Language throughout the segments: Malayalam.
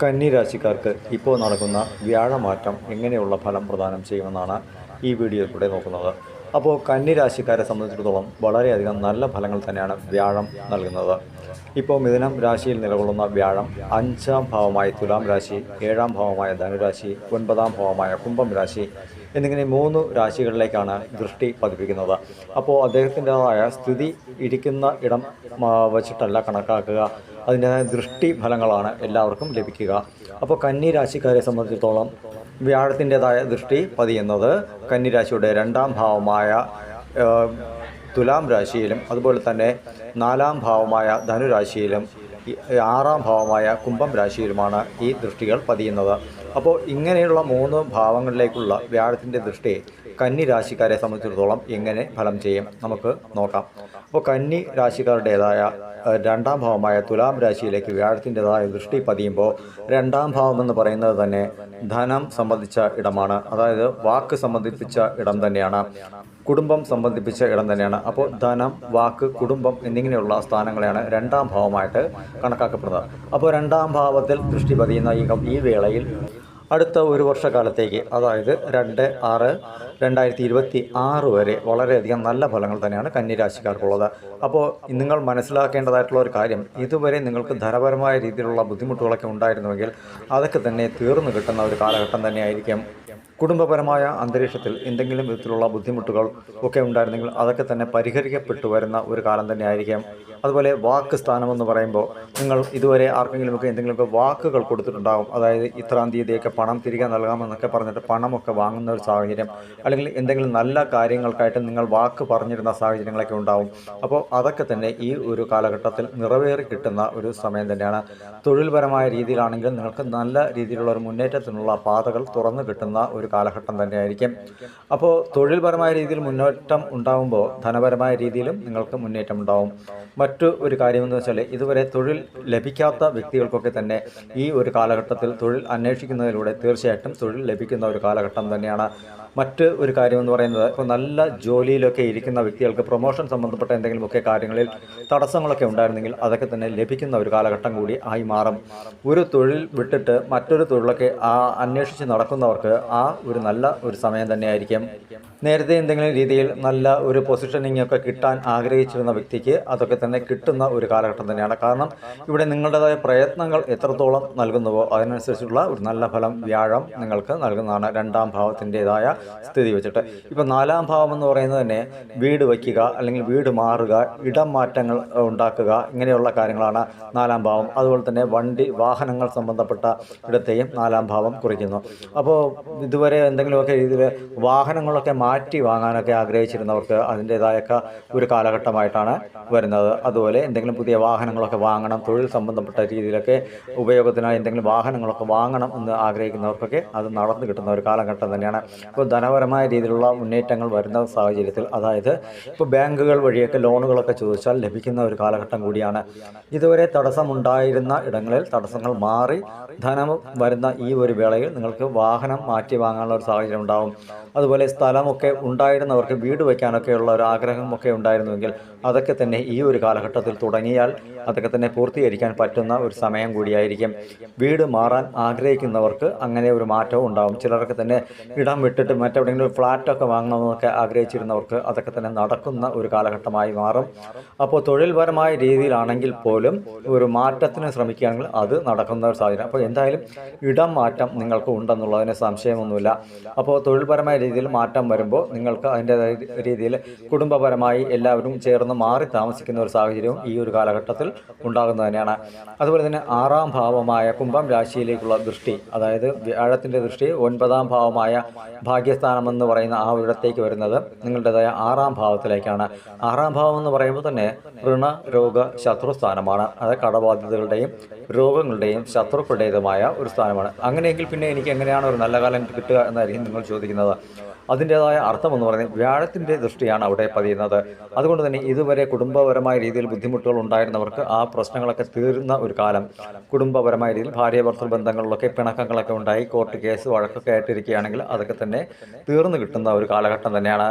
കന്നി രാശിക്കാർക്ക് ഇപ്പോൾ നടക്കുന്ന വ്യാഴമാറ്റം എങ്ങനെയുള്ള ഫലം പ്രദാനം ചെയ്യുമെന്നാണ് ഈ വീഡിയോയിലൂടെ നോക്കുന്നത്. അപ്പോൾ കന്നി രാശിക്കാരെ സംബന്ധിച്ചിടത്തോളം വളരെയധികം നല്ല ഫലങ്ങൾ തന്നെയാണ് വ്യാഴം നൽകുന്നത്. ഇപ്പോൾ മിഥുനം രാശിയിൽ നിലകൊള്ളുന്ന വ്യാഴം അഞ്ചാം ഭാവമായ തുലാം രാശി ഏഴാം ഭാവമായ ധനുരാശി ഒൻപതാം ഭാവമായ കുംഭം രാശി എന്നിങ്ങനെ മൂന്ന് രാശികളിലേക്കാണ് ദൃഷ്ടി പതിപ്പിക്കുന്നത്. അപ്പോൾ അദ്ദേഹത്തിന്റെതായ സ്ഥിതി ഇരിക്കുന്ന ഇടം വച്ചിട്ടല്ല കണക്കാക്കുക. അതിന്റെതായ ദൃഷ്ടി ഫലങ്ങളാണ് എല്ലാവർക്കും ലഭിക്കുക. അപ്പോൾ കന്നി രാശിക്കാരെ സംബന്ധിച്ചിടത്തോളം വ്യാഴത്തിന്റെതായ ദൃഷ്ടി പതിയുന്നത് കന്നിരാശിയുടെ രണ്ടാം ഭാവമായ തുലാം രാശിയിലും അതുപോലെ തന്നെ നാലാം ഭാവമായ ധനുരാശിയിലും ആറാം ഭാവമായ കുംഭം രാശിയിലുമാണ് ഈ ദൃഷ്ടികൾ പതിയുന്നത്. അപ്പോൾ ഇങ്ങനെയുള്ള മൂന്ന് ഭാവങ്ങളിലേക്കുള്ള വ്യാഴത്തിന്റെ ദൃഷ്ടി കന്നി രാശിക്കാരെ സംബന്ധിച്ചിടത്തോളം എങ്ങനെ ഫലം ചെയ്യും നമുക്ക് നോക്കാം. അപ്പോൾ കന്നി രാശിക്കാരുടേതായ രണ്ടാം ഭാവമായ തുലാം രാശിയിലേക്ക് വ്യാഴത്തിന്റെതായ ദൃഷ്ടി പതിയുമ്പോൾ രണ്ടാം ഭാവം എന്ന് പറയുന്നത് തന്നെ ധനം സംബന്ധിച്ച ഇടമാണ്. അതായത് വാക്ക് സംബന്ധിപ്പിച്ച ഇടം തന്നെയാണ്. കുടുംബം സംബന്ധിപ്പിച്ച ഇടം തന്നെയാണ്. അപ്പോൾ ധനം വാക്ക് കുടുംബം എന്നിങ്ങനെയുള്ള സ്ഥാനങ്ങളെയാണ് രണ്ടാം ഭാവമായിട്ട് കണക്കാക്കപ്പെടുന്നത്. അപ്പോൾ രണ്ടാം ഭാവത്തിൽ ദൃഷ്ടി പതിയുന്ന ഈ വേളയിൽ അടുത്ത ഒരു വർഷക്കാലത്തേക്ക് അതായത് രണ്ട് ആറ് രണ്ടായിരത്തി ഇരുപത്തി ആറ് വരെ വളരെയധികം നല്ല ഫലങ്ങൾ തന്നെയാണ് കന്യരാശിക്കാർക്കുള്ളത് അപ്പോൾ നിങ്ങൾ മനസ്സിലാക്കേണ്ടതായിട്ടുള്ള ഒരു കാര്യം ഇതുവരെ നിങ്ങൾക്ക് ധനപരമായ രീതിയിലുള്ള ബുദ്ധിമുട്ടുകളൊക്കെ ഉണ്ടായിരുന്നുവെങ്കിൽ അതൊക്കെ തന്നെ തീർന്നു കിട്ടുന്ന ഒരു കാലഘട്ടം തന്നെയായിരിക്കും. കുടുംബപരമായ അന്തരീക്ഷത്തിൽ എന്തെങ്കിലും വിധത്തിലുള്ള ബുദ്ധിമുട്ടുകൾ ഒക്കെ ഉണ്ടായിരുന്നെങ്കിൽ അതൊക്കെ തന്നെ പരിഹരിക്കപ്പെട്ടു വരുന്ന ഒരു കാലം തന്നെയായിരിക്കാം. അതുപോലെ വാക്ക് സ്ഥാനമെന്ന് പറയുമ്പോൾ നിങ്ങൾ ഇതുവരെ ആർക്കെങ്കിലുമൊക്കെ എന്തെങ്കിലുമൊക്കെ വാക്കുകൾ കൊടുത്തിട്ടുണ്ടാകും അതായത് ഇത്രാം തീയതിയൊക്കെ പണം തിരികെ നൽകാമെന്നൊക്കെ പറഞ്ഞിട്ട് പണമൊക്കെ വാങ്ങുന്ന ഒരു സാഹചര്യം അല്ലെങ്കിൽ എന്തെങ്കിലും നല്ല കാര്യങ്ങൾക്കായിട്ട് നിങ്ങൾ വാക്ക് പറഞ്ഞിരുന്ന സാഹചര്യങ്ങളൊക്കെ ഉണ്ടാവും. അപ്പോൾ അതൊക്കെ തന്നെ ഈ ഒരു കാലഘട്ടത്തിൽ നിറവേറി കിട്ടുന്ന ഒരു സമയം തന്നെയാണ്. തൊഴിൽപരമായ രീതിയിലാണെങ്കിലും നിങ്ങൾക്ക് നല്ല രീതിയിലുള്ള ഒരു മുന്നേറ്റത്തിനുള്ള പാതകൾ തുറന്നു കിട്ടുന്ന ഒരു കാലഘട്ടം തന്നെയായിരിക്കും. അപ്പോൾ തൊഴിൽപരമായ രീതിയിൽ മുന്നേറ്റം ഉണ്ടാകുമ്പോൾ ധനപരമായ രീതിയിലും നിങ്ങൾക്ക് മുന്നേറ്റം ഉണ്ടാവും. മറ്റു ഒരു കാര്യമെന്ന് വെച്ചാൽ ഇതുവരെ തൊഴിൽ ലഭിക്കാത്ത വ്യക്തികൾക്കൊക്കെ തന്നെ ഈ ഒരു കാലഘട്ടത്തിൽ തൊഴിൽ അന്വേഷിക്കുന്നതിലൂടെ തീർച്ചയായിട്ടും തൊഴിൽ ലഭിക്കുന്ന ഒരു കാലഘട്ടം തന്നെയാണ്. മറ്റ് ഒരു കാര്യമെന്ന് പറയുന്നത് ഇപ്പോൾ നല്ല ജോലിയിലൊക്കെ ഇരിക്കുന്ന വ്യക്തികൾക്ക് പ്രൊമോഷൻ സംബന്ധപ്പെട്ട എന്തെങ്കിലുമൊക്കെ കാര്യങ്ങളിൽ തടസ്സങ്ങളൊക്കെ ഉണ്ടായിരുന്നെങ്കിൽ അതൊക്കെ തന്നെ ലഭിക്കുന്ന ഒരു കാലഘട്ടം കൂടി ആയി മാറും. ഒരു തൊഴിൽ വിട്ടിട്ട് മറ്റൊരു തൊഴിലൊക്കെ ആ അന്വേഷിച്ച് നടക്കുന്നവർക്ക് ആ ഒരു നല്ല ഒരു സമയം തന്നെയായിരിക്കും നേരത്തെ എന്തെങ്കിലും രീതിയിൽ നല്ല ഒരു പൊസിഷനിങ് ഒക്കെ കിട്ടാൻ ആഗ്രഹിച്ചിരുന്ന വ്യക്തിക്ക് അതൊക്കെ തന്നെ കിട്ടുന്ന ഒരു കാലഘട്ടം തന്നെയാണ്. കാരണം ഇവിടെ നിങ്ങളുടേതായ പ്രയത്നങ്ങൾ എത്രത്തോളം നൽകുന്നുവോ അതിനനുസരിച്ചുള്ള ഒരു നല്ല ഫലം വ്യാഴം നിങ്ങൾക്ക് നൽകുന്നതാണ് രണ്ടാം ഭാവത്തിന്റെതായ സ്ഥിതി വെച്ചിട്ട്. ഇപ്പോൾ നാലാം ഭാവം എന്ന് പറയുന്നത് തന്നെ വീട് വയ്ക്കുക അല്ലെങ്കിൽ വീട് മാറുക ഇടം മാറ്റങ്ങൾ ഉണ്ടാക്കുക ഇങ്ങനെയുള്ള കാര്യങ്ങളാണ് നാലാം ഭാവം. അതുപോലെ തന്നെ വണ്ടി വാഹനങ്ങൾ സംബന്ധപ്പെട്ട ഇടത്തെയും നാലാം ഭാവം കുറിക്കുന്നു. അപ്പോൾ ഇതുവരെ എന്തെങ്കിലുമൊക്കെ രീതിയിൽ വാഹനങ്ങളൊക്കെ മാറ്റി വാങ്ങാനൊക്കെ ആഗ്രഹിച്ചിരുന്നവർക്ക് അതിന്റേതായൊക്കെ ഒരു കാലഘട്ടമായിട്ടാണ് വരുന്നത്. അതുപോലെ എന്തെങ്കിലും പുതിയ വാഹനങ്ങളൊക്കെ വാങ്ങണം തൊഴിൽ സംബന്ധപ്പെട്ട രീതിയിലൊക്കെ ഉപയോഗത്തിനായി എന്തെങ്കിലും വാഹനങ്ങളൊക്കെ വാങ്ങണം എന്ന് ആഗ്രഹിക്കുന്നവർക്കൊക്കെ അത് നടന്നു കിട്ടുന്ന ഒരു കാലഘട്ടം തന്നെയാണ്. ധനപരമായ രീതിയിലുള്ള മുന്നേറ്റങ്ങൾ വരുന്ന സാഹചര്യത്തിൽ അതായത് ഇപ്പോൾ ബാങ്കുകൾ വഴിയൊക്കെ ലോണുകളൊക്കെ ചോദിച്ചാൽ ലഭിക്കുന്ന ഒരു കാലഘട്ടം കൂടിയാണ്. ഇതുവരെ തടസ്സമുണ്ടായിരുന്ന ഇടങ്ങളിൽ തടസ്സങ്ങൾ മാറി ധനം വരുന്ന ഈ ഒരു വേളയിൽ നിങ്ങൾക്ക് വാഹനം മാറ്റി വാങ്ങാനുള്ള ഒരു സാഹചര്യം ഉണ്ടാവും. അതുപോലെ സ്ഥലമൊക്കെ ഉണ്ടായിരുന്നവർക്ക് വീട് വയ്ക്കാനൊക്കെയുള്ള ഒരു ആഗ്രഹമൊക്കെ ഉണ്ടായിരുന്നുവെങ്കിൽ അതൊക്കെ തന്നെ ഈ ഒരു കാലഘട്ടത്തിൽ തുടങ്ങിയാൽ അതൊക്കെ തന്നെ പൂർത്തീകരിക്കാൻ പറ്റുന്ന ഒരു സമയം കൂടിയായിരിക്കും. വീട് മാറാൻ ആഗ്രഹിക്കുന്നവർക്ക് അങ്ങനെ ഒരു മാറ്റവും ഉണ്ടാകും ചിലർക്ക് തന്നെ ഇടം വിട്ടിട്ട് മറ്റെവിടെയെങ്കിലും ഫ്ലാറ്റൊക്കെ വാങ്ങണമെന്നൊക്കെ ആഗ്രഹിച്ചിരുന്നവർക്ക് അതൊക്കെ തന്നെ നടക്കുന്ന ഒരു കാലഘട്ടമായി മാറും. അപ്പോൾ തൊഴിൽപരമായ രീതിയിലാണെങ്കിൽ പോലും ഒരു മാറ്റത്തിന് ശ്രമിക്കുകയാണെങ്കിൽ അത് നടക്കുന്ന ഒരു സാഹചര്യം. അപ്പോൾ എന്തായാലും ഇടം മാറ്റം നിങ്ങൾക്ക് ഉണ്ടെന്നുള്ളതിന് സംശയമൊന്നുമില്ല. അപ്പോൾ തൊഴിൽപരമായ രീതിയിൽ മാറ്റം വരുമ്പോൾ നിങ്ങൾക്ക് അതിന്റെതായ രീതിയിൽ കുടുംബപരമായി എല്ലാവരും ചേർന്ന് മാറി താമസിക്കുന്ന ഒരു സാഹചര്യവും ഈ ഒരു കാലഘട്ടത്തിൽ ഉണ്ടാകുന്നത് തന്നെയാണ്. അതുപോലെ തന്നെ ആറാം ഭാവമായ കുംഭം രാശിയിലേക്കുള്ള ദൃഷ്ടി അതായത് വ്യാഴത്തിന്റെ ദൃഷ്ടി ഒൻപതാം ഭാവമായ ഭാഗ്യസ്ഥാനം എന്ന് പറയുന്ന ആ ഇടത്തേക്ക് വരുന്നത് നിങ്ങളുടേതായ ആറാം ഭാവത്തിലേക്കാണ്. ആറാം ഭാവം എന്ന് പറയുമ്പോൾ തന്നെ ഋണ രോഗ ശത്രു സ്ഥാനമാണ് അത് കടബാധ്യതകളുടെയും രോഗങ്ങളുടെയും ശത്രുക്കളുടേതുമായ ഒരു സ്ഥാനമാണ്. അങ്ങനെയെങ്കിൽ പിന്നെ എനിക്ക് എങ്ങനെയാണ് ഒരു നല്ല കാലം കിട്ടുക എന്നായിരിക്കും നിങ്ങൾ ചോദിക്കുന്നത്. അതിന്റേതായ അർത്ഥം എന്ന് പറയുന്നത് വ്യാഴത്തിന്റെ ദൃഷ്ടിയാണ് അവിടെ പതിയുന്നത്. അതുകൊണ്ട് തന്നെ ഇതുവരെ കുടുംബപരമായ രീതിയിൽ ബുദ്ധിമുട്ടുകൾ ഉണ്ടായിരുന്നവർക്ക് ആ പ്രശ്നങ്ങളൊക്കെ തീർന്ന ഒരു കാലം. കുടുംബപരമായ രീതിയിൽ ഭാര്യ ഭർത്തൃ ബന്ധങ്ങളിലൊക്കെ പിണക്കങ്ങളൊക്കെ ഉണ്ടായി. കോർട്ട് കേസ് വഴക്കൊക്കെ ആയിട്ടിരിക്കുകയാണെങ്കിൽ അതൊക്കെ തന്നെ തീർന്നു കിട്ടുന്ന ഒരു കാലഘട്ടം തന്നെയാണ്.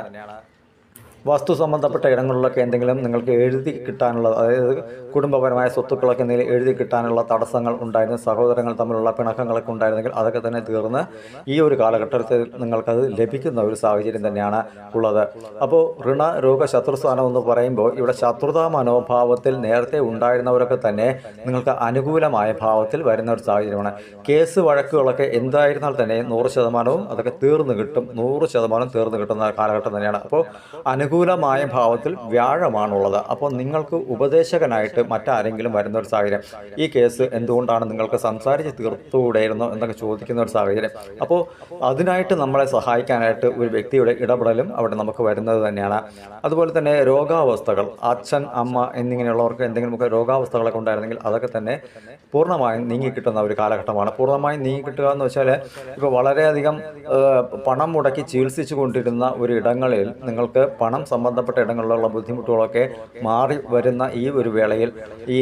വസ്തു സംബന്ധപ്പെട്ട ഇടങ്ങളിലൊക്കെ എന്തെങ്കിലും നിങ്ങൾക്ക് എഴുതി കിട്ടാനുള്ള അതായത് കുടുംബപരമായ സ്വത്തുക്കളൊക്കെ എന്തെങ്കിലും എഴുതി കിട്ടാനുള്ള തടസ്സങ്ങൾ ഉണ്ടായിരുന്നു സഹോദരങ്ങൾ തമ്മിലുള്ള പിണക്കങ്ങളൊക്കെ ഉണ്ടായിരുന്നെങ്കിൽ അതൊക്കെ തന്നെ തീർന്ന് ഈ ഒരു കാലഘട്ടത്തിൽ നിങ്ങൾക്കത് ലഭിക്കുന്ന ഒരു സാഹചര്യം തന്നെയാണ് ഉള്ളത്. അപ്പോൾ ഋണ രോഗ ശത്രുസ്ഥാനം എന്ന് പറയുമ്പോൾ ഇവിടെ ശത്രുതാ മനോഭാവത്തിൽ നേരത്തെ ഉണ്ടായിരുന്നവരൊക്കെ തന്നെ നിങ്ങൾക്ക് അനുകൂലമായ ഭാവത്തിൽ വരുന്ന ഒരു സാഹചര്യമാണ്. കേസ് വഴക്കുകളൊക്കെ എന്തായിരുന്നാൽ തന്നെ നൂറ് ശതമാനവും അതൊക്കെ തീർന്നു കിട്ടും നൂറ് ശതമാനം തീർന്നു കിട്ടുന്ന കാലഘട്ടം തന്നെയാണ്. അപ്പോൾ അനുകൂലമായ ഭാവത്തിൽ വ്യാഴമാണുള്ളത്. അപ്പോൾ നിങ്ങൾക്ക് ഉപദേശകനായിട്ട് മറ്റാരെങ്കിലും വരുന്ന ഒരു സാഹചര്യം. ഈ കേസ് എന്തുകൊണ്ടാണ് നിങ്ങൾക്ക് സംസാരിച്ച് തീർത്തുകൂടെയിരുന്നോ എന്നൊക്കെ ചോദിക്കുന്ന ഒരു സാഹചര്യം. അപ്പോൾ അതിനായിട്ട് നമ്മളെ സഹായിക്കാനായിട്ട് ഒരു വ്യക്തിയുടെ ഇടപെടലും അവിടെ നമുക്ക് വരുന്നത് തന്നെയാണ്. അതുപോലെ തന്നെ രോഗാവസ്ഥകൾ അച്ഛൻ അമ്മ എന്നിങ്ങനെയുള്ളവർക്ക് എന്തെങ്കിലുമൊക്കെ രോഗാവസ്ഥകളൊക്കെ ഉണ്ടായിരുന്നെങ്കിൽ അതൊക്കെ തന്നെ പൂർണമായും നീങ്ങിക്കിട്ടുന്ന ഒരു കാലഘട്ടമാണ്. പൂർണമായും നീങ്ങിക്കിട്ടുക എന്ന് വെച്ചാൽ ഇപ്പോൾ വളരെയധികം പണം മുടക്കി ചികിത്സിച്ചു കൊണ്ടിരുന്ന ഒരു ഇടങ്ങളിൽ നിങ്ങൾക്ക് പണം സംബന്ധപ്പെട്ട ഇടങ്ങളിലുള്ള ബുദ്ധിമുട്ടുകളൊക്കെ മാറി വരുന്ന ഈ ഒരു വേളയിൽ ഈ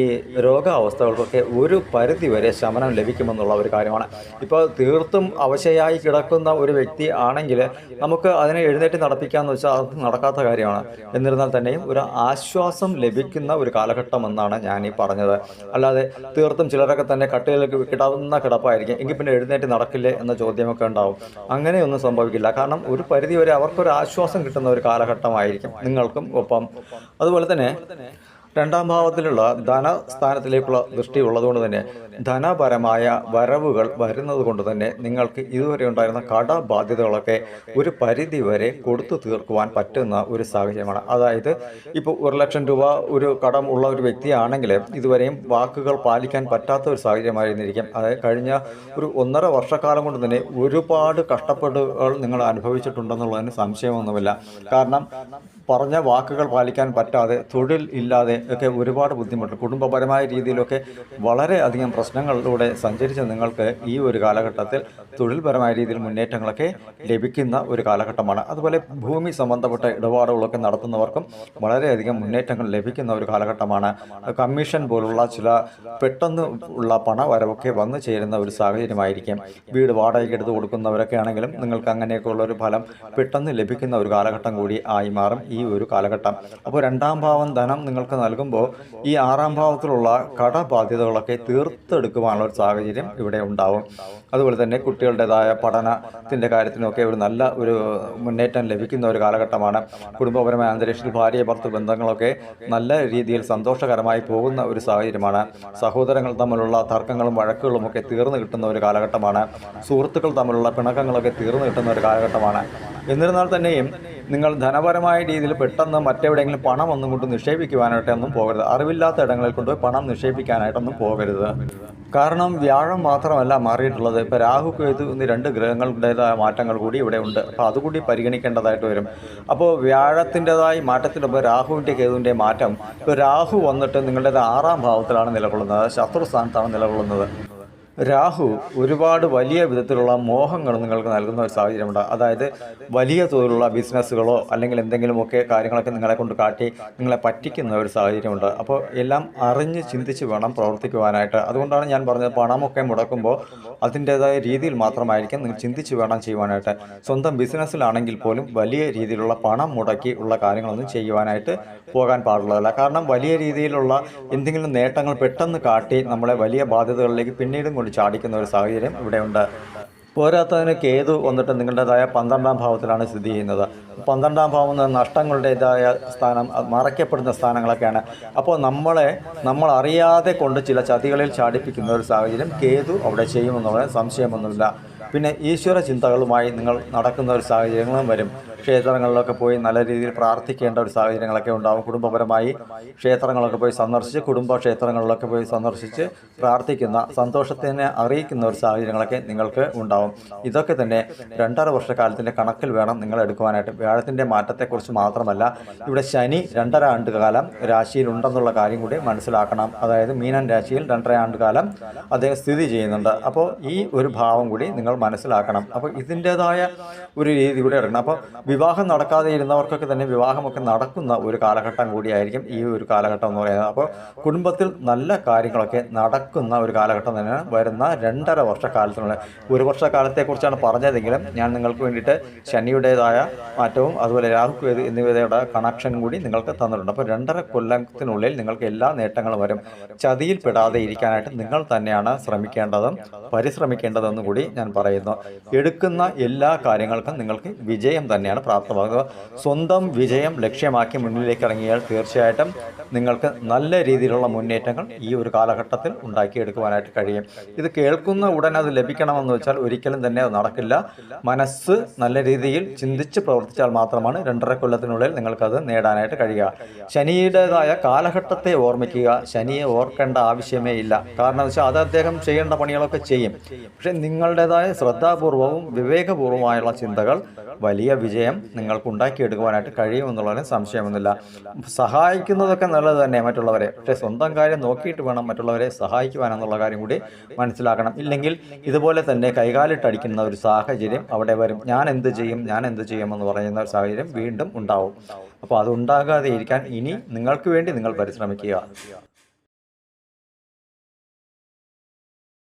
രോഗാവസ്ഥകൾക്കൊക്കെ ഒരു പരിധി വരെ ശമനം ലഭിക്കുമെന്നുള്ള ഒരു കാര്യമാണ്. ഇപ്പോൾ തീർത്തും അവശയായി കിടക്കുന്ന ഒരു വ്യക്തി ആണെങ്കിൽ നമുക്ക് അതിനെ എഴുന്നേറ്റ് നടപ്പിക്കാമെന്ന് വെച്ചാൽ അത് നടക്കാത്ത കാര്യമാണ്. എന്നിരുന്നാൽ തന്നെയും ഒരു ആശ്വാസം ലഭിക്കുന്ന ഒരു കാലഘട്ടം എന്നാണ് ഞാൻ ഈ പറഞ്ഞത്. അല്ലാതെ തീർത്തും ചിലരൊക്കെ തന്നെ കട്ടിലേക്ക് കിടന്ന കിടപ്പായിരിക്കും. എങ്കിൽ പിന്നെ എഴുന്നേറ്റ് നടക്കില്ലേ എന്ന ചോദ്യമൊക്കെ ഉണ്ടാവും. അങ്ങനെയൊന്നും സംഭവിക്കില്ല. കാരണം ഒരു പരിധി വരെ അവർക്കൊരു ആശ്വാസം കിട്ടുന്ന ഒരു കാലഘട്ടമായിരിക്കും നിങ്ങൾക്കും ഒപ്പം. അതുപോലെ തന്നെ രണ്ടാം ഭാവത്തിലുള്ള ധനസ്ഥാനത്തിലേക്കുള്ള ദൃഷ്ടി ഉള്ളതുകൊണ്ട് തന്നെ ധനപരമായ വരവുകൾ വരുന്നത് കൊണ്ട് തന്നെ നിങ്ങൾക്ക് ഇതുവരെ ഉണ്ടായിരുന്ന കടബാധ്യതകളൊക്കെ ഒരു പരിധി വരെ കൊടുത്തു തീർക്കുവാൻ പറ്റുന്ന ഒരു സാഹചര്യമാണ്. അതായത് ഇപ്പോൾ ഒരു ലക്ഷം രൂപ ഒരു കടം ഉള്ള ഒരു വ്യക്തിയാണെങ്കിൽ ഇതുവരെയും വാക്കുകൾ പാലിക്കാൻ പറ്റാത്ത ഒരു സാഹചര്യമായിരുന്നിരിക്കും. അതായത് കഴിഞ്ഞ ഒരു ഒന്നര വർഷക്കാലം കൊണ്ട് തന്നെ ഒരുപാട് കഷ്ടപ്പാടുകൾ നിങ്ങൾ അനുഭവിച്ചിട്ടുണ്ടെന്നുള്ളതിന് സംശയമൊന്നുമില്ല. കാരണം പറഞ്ഞ വാക്കുകൾ പാലിക്കാൻ പറ്റാതെ തൊഴിൽ ഇല്ലാതെ ഒക്കെ ഒരുപാട് ബുദ്ധിമുട്ട്. കുടുംബപരമായ രീതിയിലൊക്കെ വളരെയധികം പ്രശ്നങ്ങളിലൂടെ സഞ്ചരിച്ച നിങ്ങൾക്ക് ഈ ഒരു കാലഘട്ടത്തിൽ തൊഴിൽപരമായ രീതിയിൽ മുന്നേറ്റങ്ങളൊക്കെ ലഭിക്കുന്ന ഒരു കാലഘട്ടമാണ്. അതുപോലെ ഭൂമി സംബന്ധപ്പെട്ട ഇടപാടുകളൊക്കെ നടത്തുന്നവർക്കും വളരെയധികം മുന്നേറ്റങ്ങൾ ലഭിക്കുന്ന ഒരു കാലഘട്ടമാണ്. കമ്മീഷൻ പോലുള്ള ചില പെട്ടെന്ന് ഉള്ള പണവരവൊക്കെ വന്നു ചേരുന്ന ഒരു സാഹചര്യമായിരിക്കും. വീട് വാടകയ്ക്ക് എടുത്ത് കൊടുക്കുന്നവരൊക്കെ ആണെങ്കിലും നിങ്ങൾക്ക് അങ്ങനെയൊക്കെയുള്ള ഒരു ഫലം പെട്ടെന്ന് ലഭിക്കുന്ന ഒരു കാലഘട്ടം കൂടി ആയി മാറും ഈ ഒരു കാലഘട്ടം. അപ്പോൾ രണ്ടാം ഭാവം ധനം നിങ്ങൾക്ക് നൽകുമ്പോൾ ഈ ആറാം ഭാവത്തിലുള്ള കടബാധ്യതകളൊക്കെ തീർത്തെടുക്കുവാനുള്ള ഒരു സാഹചര്യം ഇവിടെ ഉണ്ടാവും. അതുപോലെ തന്നെ കുട്ടികളുടേതായ പഠനത്തിന്റെ കാര്യത്തിനൊക്കെ ഒരു നല്ല ഒരു മുന്നേറ്റം ലഭിക്കുന്ന ഒരു കാലഘട്ടമാണ്. കുടുംബപരമായ അന്തരീക്ഷത്തിൽ ഭാര്യ ഭർത്തൃ ബന്ധങ്ങളൊക്കെ നല്ല രീതിയിൽ സന്തോഷകരമായി പോകുന്ന ഒരു സാഹചര്യമാണ്. സഹോദരങ്ങൾ തമ്മിലുള്ള തർക്കങ്ങളും വഴക്കുകളും ഒക്കെ തീർന്നു കിട്ടുന്ന ഒരു കാലഘട്ടമാണ്. സുഹൃത്തുക്കൾ തമ്മിലുള്ള പിണക്കങ്ങളൊക്കെ തീർന്നു കിട്ടുന്ന ഒരു കാലഘട്ടമാണ്. എന്നിരുന്നാൽ തന്നെയും നിങ്ങൾ ധനപരമായ രീതിയിൽ പെട്ടെന്ന് മറ്റെവിടെയെങ്കിലും പണം ഒന്നും കൊണ്ട് നിക്ഷേപിക്കുവാനായിട്ടൊന്നും പോകരുത്. അറിവില്ലാത്ത ഇടങ്ങളിൽ കൊണ്ടുപോയി പണം നിക്ഷേപിക്കാനായിട്ടൊന്നും പോകരുത്. കാരണം വ്യാഴം മാത്രമല്ല മാറിയിട്ടുള്ളത്. ഇപ്പോൾ രാഹു കേതു എന്നീ രണ്ട് ഗ്രഹങ്ങളുടേതായ മാറ്റങ്ങൾ കൂടി ഇവിടെ ഉണ്ട്. അപ്പോൾ അതുകൂടി പരിഗണിക്കേണ്ടതായിട്ട് വരും. അപ്പോൾ വ്യാഴത്തിന്റെതായി മാറ്റത്തിലൊപ്പം രാഹുവിന്റെ കേതുവിന്റെ മാറ്റം. ഇപ്പോൾ രാഹു വന്നിട്ട് നിങ്ങളുടേത് ആറാം ഭാവത്തിലാണ് നിലകൊള്ളുന്നത്. ശത്രു സ്ഥാനത്താണ് നിലകൊള്ളുന്നത്. രാഹു ഒരുപാട് വലിയ വിധത്തിലുള്ള മോഹങ്ങൾ നിങ്ങൾക്ക് നൽകുന്ന ഒരു സാഹചര്യമുണ്ട്. അതായത് വലിയ തോതിലുള്ള ബിസിനസ്സുകളോ അല്ലെങ്കിൽ എന്തെങ്കിലുമൊക്കെ കാര്യങ്ങളൊക്കെ നിങ്ങളെ കൊണ്ട് കാട്ടി നിങ്ങളെ പറ്റിക്കുന്ന ഒരു സാഹചര്യമുണ്ട്. അപ്പോൾ എല്ലാം അറിഞ്ഞ് ചിന്തിച്ച് വേണം പ്രവർത്തിക്കുവാനായിട്ട്. അതുകൊണ്ടാണ് ഞാൻ പറഞ്ഞത് പണമൊക്കെ മുടക്കുമ്പോൾ അതിന്റേതായ രീതിയിൽ മാത്രമായിരിക്കും നിങ്ങൾ ചിന്തിച്ച് വേണം ചെയ്യുവാനായിട്ട്. സ്വന്തം ബിസിനസ്സിലാണെങ്കിൽ പോലും വലിയ രീതിയിലുള്ള പണം മുടക്കി ഉള്ള കാര്യങ്ങളൊന്നും ചെയ്യുവാനായിട്ട് പോകാൻ പാടുള്ളതല്ല. കാരണം വലിയ രീതിയിലുള്ള എന്തെങ്കിലും നേട്ടങ്ങൾ പെട്ടെന്ന് കാട്ടി നമ്മളെ വലിയ ബാധ്യതകളിലേക്ക് പിന്നീടും കൊണ്ട് ചാടിക്കുന്ന ഒരു സാഹചര്യം ഇവിടെയുണ്ട് പോരാത്തതിന് കേതു വന്നിട്ട് നിങ്ങളുടേതായ പന്ത്രണ്ടാം ഭാവത്തിലാണ് സ്ഥിതി ചെയ്യുന്നത്. പന്ത്രണ്ടാം ഭാവം എന്ന നഷ്ടങ്ങളുടേതായ സ്ഥാനം മറയ്ക്കപ്പെടുന്ന സ്ഥാനങ്ങളൊക്കെയാണ്. അപ്പോൾ നമ്മളെ നമ്മൾ അറിയാതെ കൊണ്ട് ചില ചതികളിൽ ചാടിപ്പിക്കുന്ന ഒരു സാഹചര്യം കേതു അവിടെ ചെയ്യുമെന്നുള്ളത് സംശയമൊന്നുമില്ല. പിന്നെ ഈശ്വര ചിന്തകളുമായി നിങ്ങൾ നടക്കുന്ന ഒരു സാഹചര്യങ്ങളും വരും. ക്ഷേത്രങ്ങളിലൊക്കെ പോയി നല്ല രീതിയിൽ പ്രാർത്ഥിക്കേണ്ട ഒരു സാഹചര്യങ്ങളൊക്കെ ഉണ്ടാവും. കുടുംബപരമായി ക്ഷേത്രങ്ങളൊക്കെ പോയി സന്ദർശിച്ച് കുടുംബ ക്ഷേത്രങ്ങളിലൊക്കെ പോയി സന്ദർശിച്ച് പ്രാർത്ഥിക്കുന്ന സന്തോഷത്തിനെ അറിയിക്കുന്ന ഒരു സാഹചര്യങ്ങളൊക്കെ നിങ്ങൾക്ക് ഉണ്ടാവും. ഇതൊക്കെ തന്നെ രണ്ടര വർഷക്കാലത്തിന്റെ കണക്കിൽ വേണം നിങ്ങൾ എടുക്കുവാനായിട്ട്. വ്യാഴത്തിന്റെ മാറ്റത്തെക്കുറിച്ച് മാത്രമല്ല ഇവിടെ ശനി രണ്ടര ആണ്ടുകാലം രാശിയിലുണ്ടെന്നുള്ള കാര്യം കൂടി മനസ്സിലാക്കണം. അതായത് മീനൻ രാശിയിൽ രണ്ടര ആണ്ടുകാലം അദ്ദേഹം സ്ഥിതി ചെയ്യുന്നുണ്ട്. അപ്പോൾ ഈ ഒരു ഭാവം കൂടി നിങ്ങൾ മനസ്സിലാക്കണം. അപ്പോൾ ഇതിന്റെതായ ഒരു രീതി കൂടി എടുക്കണം അപ്പോൾ വിവാഹം നടക്കാതെ ഇരുന്നവർക്കൊക്കെ തന്നെ വിവാഹമൊക്കെ നടക്കുന്ന ഒരു കാലഘട്ടം കൂടിയായിരിക്കും ഈ ഒരു കാലഘട്ടം എന്ന് പറയുന്നത്. അപ്പോൾ കുടുംബത്തിൽ നല്ല കാര്യങ്ങളൊക്കെ നടക്കുന്ന ഒരു കാലഘട്ടം തന്നെയാണ് വരുന്ന രണ്ടര വർഷക്കാലത്തിനുള്ള ഒരു വർഷക്കാലത്തെക്കുറിച്ചാണ് പറഞ്ഞതെങ്കിലും ഞാൻ നിങ്ങൾക്ക് വേണ്ടിയിട്ട് ശനിയുടേതായ മാറ്റവും അതുപോലെ രാഹു എന്നിവയുടെ കണക്ഷൻ കൂടി നിങ്ങൾക്ക് തന്നിട്ടുണ്ട്. അപ്പോൾ രണ്ടര കൊല്ലത്തിനുള്ളിൽ നിങ്ങൾക്ക് എല്ലാ നേട്ടങ്ങളും വരും. ചതിയിൽ പെടാതെ ഇരിക്കാനായിട്ട് നിങ്ങൾ തന്നെയാണ് ശ്രമിക്കേണ്ടതും പരിശ്രമിക്കേണ്ടതെന്ന് കൂടി ഞാൻ പറയുന്നു. എടുക്കുന്ന എല്ലാ കാര്യങ്ങൾക്കും നിങ്ങൾക്ക് വിജയം തന്നെയാണ് പ്രാപ്തമാകുക. സ്വന്തം വിജയം ലക്ഷ്യമാക്കി മുന്നിലേക്ക് ഇറങ്ങിയാൽ തീർച്ചയായിട്ടും നിങ്ങൾക്ക് നല്ല രീതിയിലുള്ള മുന്നേറ്റങ്ങൾ ഈ ഒരു കാലഘട്ടത്തിൽ ഉണ്ടാക്കിയെടുക്കുവാനായിട്ട് കഴിയും. ഇത് കേൾക്കുന്ന ഉടനെ അത് ലഭിക്കണമെന്ന് വെച്ചാൽ ഒരിക്കലും തന്നെ അത് നടക്കില്ല. മനസ്സ് നല്ല രീതിയിൽ ചിന്തിച്ച് പ്രവർത്തിച്ചാൽ മാത്രമാണ് രണ്ടര കൊല്ലത്തിനുള്ളിൽ നിങ്ങൾക്കത് നേടാനായിട്ട് കഴിയുക. ശനിയുടേതായ കാലഘട്ടത്തെ ഓർമ്മിക്കുക. ശനിയെ ഓർക്കേണ്ട ആവശ്യമേ ഇല്ല. കാരണം വെച്ചാൽ അത് അദ്ദേഹം ചെയ്യേണ്ട പണികളൊക്കെ ചെയ്യും. പക്ഷെ നിങ്ങളുടേതായ ശ്രദ്ധാപൂർവവും വിവേകപൂർവമായുള്ള ചിന്തകൾ വലിയ വിജയം നിങ്ങൾക്ക് ഉണ്ടാക്കിയെടുക്കുവാനായിട്ട് കഴിയുമെന്നുള്ളതിന് സംശയമൊന്നുമില്ല. സഹായിക്കുന്നതൊക്കെ നല്ലത് തന്നെ മറ്റുള്ളവരെ. പക്ഷേ സ്വന്തം കാര്യം നോക്കിയിട്ട് വേണം മറ്റുള്ളവരെ സഹായിക്കുവാനെന്നുള്ള കാര്യം കൂടി മനസ്സിലാക്കണം. ഇല്ലെങ്കിൽ ഇതുപോലെ തന്നെ കൈകാലിട്ടടിക്കുന്ന ഒരു സാഹചര്യം അവിടെ വരും. ഞാൻ എന്ത് ചെയ്യും ഞാൻ എന്ത് ചെയ്യും എന്ന് പറയുന്ന ഒരു സാഹചര്യം വീണ്ടും ഉണ്ടാവും. അപ്പോൾ അത് ഉണ്ടാകാതെ ഇരിക്കാൻ ഇനി നിങ്ങൾക്ക് വേണ്ടി നിങ്ങൾ പരിശ്രമിക്കുക.